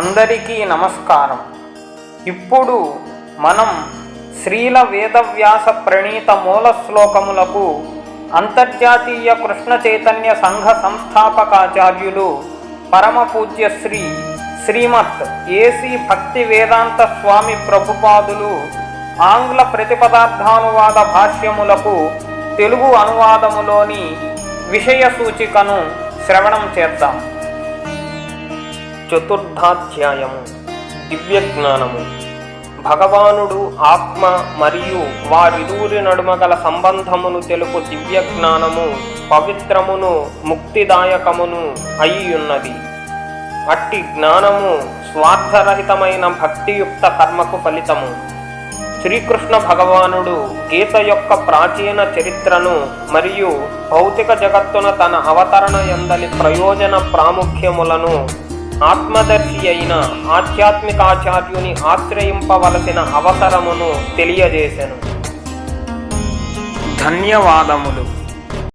అందరికీ నమస్కారం. ఇప్పుడు మనం శ్రీల వేదవ్యాస ప్రణీత మూల శ్లోకములకు అంతర్జాతీయ కృష్ణ చైతన్య సంఘ సంస్థాపకాచార్యులు పరమ పూజ్య శ్రీ శ్రీమత్ ఏసీ భక్తి వేదాంత స్వామి ప్రభుపాదులు ఆంగ్ల ప్రతిపదార్థానువాద భాష్యములకు తెలుగు అనువాదములోని విషయ సూచికను శ్రవణం చేద్దాం. చతుర్థాధ్యాయము. దివ్య జ్ఞానము భగవానుడు ఆత్మ మరియు వారిరువురి నడుమ గల సంబంధమును తెలుపు దివ్య జ్ఞానము పవిత్రమును ముక్తిదాయకమును అయ్యున్నది. అట్టి జ్ఞానము స్వార్థరహితమైన భక్తియుక్త కర్మకు ఫలితము. శ్రీకృష్ణ భగవానుడు గీత యొక్క ప్రాచీన చరిత్రను మరియు భౌతిక జగత్తున తన అవతరణ ఎందలి ప్రయోజన ప్రాముఖ్యములను ఆత్మదర్శి అయిన ఆధ్యాత్మికాచార్యుని ఆశ్రయింపవలసిన అవసరమును తెలియజేశాను ధన్యవాదములు.